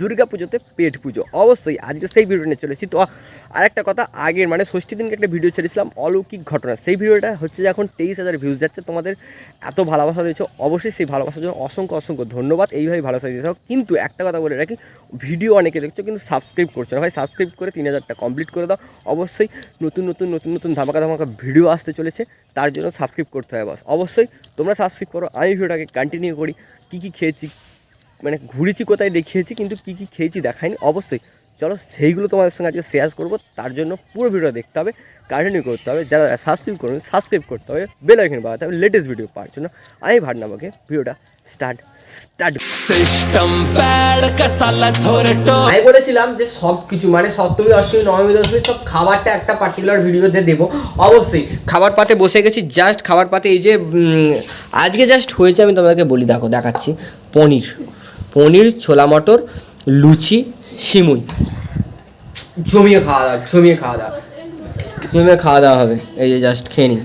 দুর্গা পুজোতে পেট পুজো। অবশ্যই আজকে সেই ভিডিও নিয়ে চলেছি তো আরেকটা কথা, আগের মানে ষষ্ঠী দিনকে একটা ভিডিও ছেড়েছিলাম, অলৌকিক ঘটনা। সেই ভিডিওটা হচ্ছে যে এখন তেইশ হাজার ভিউজ যাচ্ছে। তোমাদের এত ভালোবাসা দিয়েছ। অবশ্যই সেই ভালোবাসার জন্য অসংখ্য অসংখ্য ধন্যবাদ। এইভাবে ভালোবাসা দিতে থাকো। কিন্তু একটা কথা বলে রাখি ভিডিও অনেকে দেখছ কিন্তু সাবস্ক্রাইব করছ না। ভাই সাবস্ক্রাইব করে তিন হাজারটা কমপ্লিট করে দাও। অবশ্যই নতুন নতুন নতুন নতুন ধামাকা ধামাকা ভিডিও আসতে চলেছে। তার জন্য সাবস্ক্রাইব করতে হবে বাস। অবশ্যই তোমরা সাবস্ক্রাইব করো। আমি ভিডিওটাকে কন্টিনিউ করি। কী কী খেয়েছি মানে ঘুরেছি কোথায় দেখিয়েছি কিন্তু কী কী খেয়েছি দেখায়নি অবশ্যই চলো সেইগুলো তোমাদের সঙ্গে আজকে শেয়ার করব। তার জন্য পুরো ভিডিও দেখতে হবে কন্টিনিউ করতে হবে। যারা সাবস্ক্রাইব করবেন সাবস্ক্রাইব করতে হবে বেল আইকন বাড়াতে হবে লেটেস্ট ভিডিও পাওয়ার জন্য। আমি ভাটনামাকে ভিডিওটা স্টার্ট স্টার্ট সিস্টেম প্যাড কাচালা আমি বলেছিলাম যে মানে সব কিছু মানে সপ্তমী অষ্টমী নবমী দশমী সব খাবারটা একটা পার্টিকুলার ভিডিওতে দেব। অবশ্যই খাবার পাতে বসে গেছি জাস্ট খাবার পাতে এই যে আজকে জাস্ট হয়েছে আমি তোমাদেরকে বলি দেখো দেখাচ্ছি পনির। পনির ছোলা মটর লুচি সিমুই জমিয়ে খাওয়া দাওয়া জমিয়ে খাওয়া দাওয়া। জমিয়ে খাওয়া দাওয়া হবে এই যে জাস্ট খেয়ে নিই।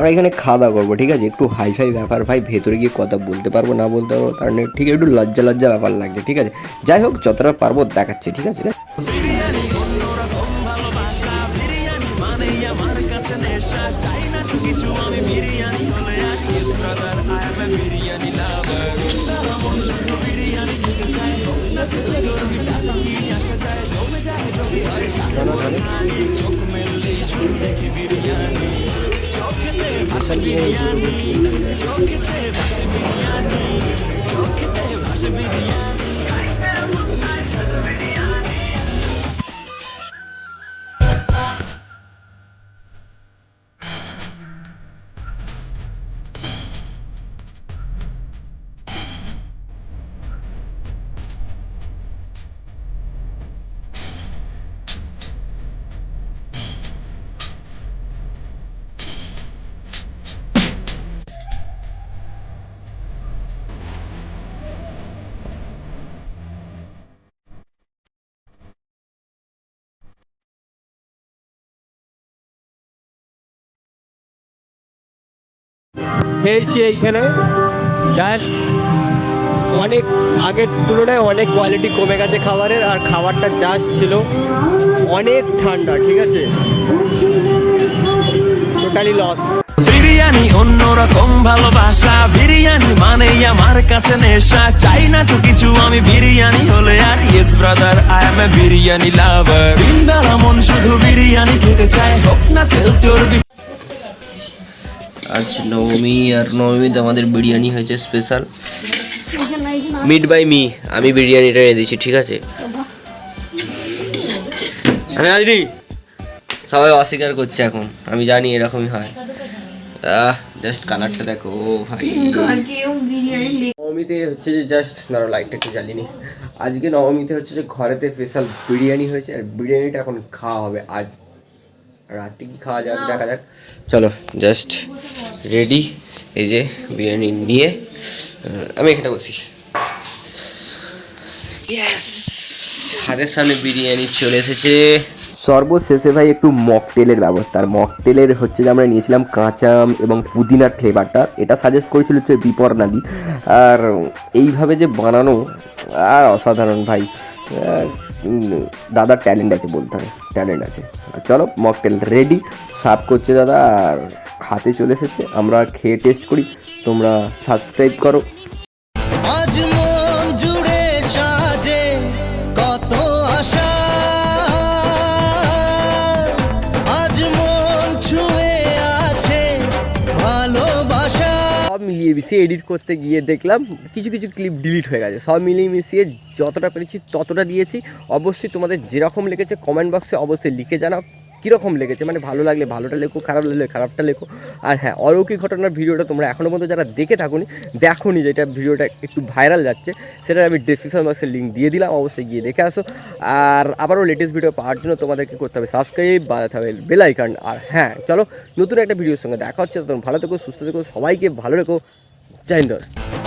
আমরা এখানে খাওয়া দাওয়া করব, ঠিক আছে? একটু হাই ফাই ব্যাপার, ভাই, ভেতরে গিয়ে কথা বলতে পারব, না বলতে পারব, কারণ ঠিক একটু লজ্জা লজ্জা ব্যাপার লাগছে, ঠিক আছে? যাই হোক, যতটা পারব দেখাচ্ছি, ঠিক আছে? বিরিয়ানি। চোখেতে ভাসে বিরিয়ানি চোখেতে ভাসে বিরিয়ানি। খেয়েছি এইখানে। জাস্ট অনেক আগের তুলনায় অনেক কোয়ালিটি কমে গেছে খাবারের, আর খাবারটা জাস্ট ছিল অনেক ঠান্ডা, ঠিক আছে? টোটালি লস বিরিয়ানি অন্যরকম ভালোবাসা, বিরিয়ানি মানেই আমার কাছে নেশা। চাই না তো কিছু, আমি বিরিয়ানি হলে আর yes brother I am a biryani lover দিন বেলা মন শুধু বিরিয়ানি খেতে চায়, হোক না তেল চর্বি। আজ নবমী আর নবমীতে আমাদের বিরিয়ানি হয়েছে স্পেশাল। মিট বাই মি আমি বিরিয়ানিটা এনে দিয়েছি, ঠিক আছে? আমি আজনি সবাই অস্বীকার করছে এখন, আমি জানি এরকমই হয়। আহ জাস্ট কালারটা দেখো, ও ভাই। নবমীতে হচ্ছে যে জাস্ট নারো লাইটটা একটু জ্বালিনি আজকে নবমীতে হচ্ছে যে ঘরেতে স্পেশাল বিরিয়ানি হয়েছে, আর বিরিয়ানিটা এখন খাওয়া হবে। আজ রাতে কি খাওয়া যাক দেখা যাক। চলো জাস্ট রেডি। এই যে বিরিয়ানি নিয়ে আমি এখানে বসি। হাতের সামনে বিরিয়ানি চলে এসেছে। সর্বশেষে ভাই একটু মকটেলের ব্যবস্থা। আর মকটেলের হচ্ছে যে আমরা নিয়েছিলাম কাঁচা আম এবং পুদিনার ফ্লেভারটা। এটা সাজেস্ট করেছিল হচ্ছে বিপর নাদি আর এইভাবে যে বানানো, আর অসাধারণ ভাই। দাদার ট্যালেন্ট আছে বলতে হয় ট্যালেন্ট আছে। চলো মকটেল রেডি সার্ভ করছে দাদা, আর হাতে চলে এসেছে। আমরা খেয়ে টেস্ট করি, তোমরা সাবস্ক্রাইব করো। মিশিয়ে এডিট করতে গিয়ে দেখলাম কিছু কিছু ক্লিপ ডিলিট হয়ে গেছে। সব মিলিয়ে মিশিয়ে যতটা পেরেছি ততটা দিয়েছি। অবশ্যই তোমাদের যেরকম লেগেছে কমেন্ট বক্সে অবশ্যই লিখে জানাও কীরকম লেগেছে। মানে ভালো লাগলে ভালোটা লেখো, খারাপ লাগলে খারাপটা লেখো। আর হ্যাঁ অলৌকিক ঘটনার ভিডিওটা তোমরা এখনও পর্যন্ত যারা দেখে থাকুনি, দেখোনি যেটা ভিডিওটা একটু ভাইরাল যাচ্ছে, সেটা আমি ডিসক্রিপশন বক্সে লিঙ্ক দিয়ে দিলাম, অবশ্যই গিয়ে দেখে আসো। আর আবারও লেটেস্ট ভিডিও পাওয়ার জন্য তোমাদেরকে করতে হবে সাবস্ক্রাইব বাজাতে হবে বেল আইকন আর হ্যাঁ চলো নতুন একটা ভিডিওর সঙ্গে দেখা হচ্ছে। তখন ভালো থেকো, সুস্থ থেকো, সবাইকে ভালো রেখো। Giant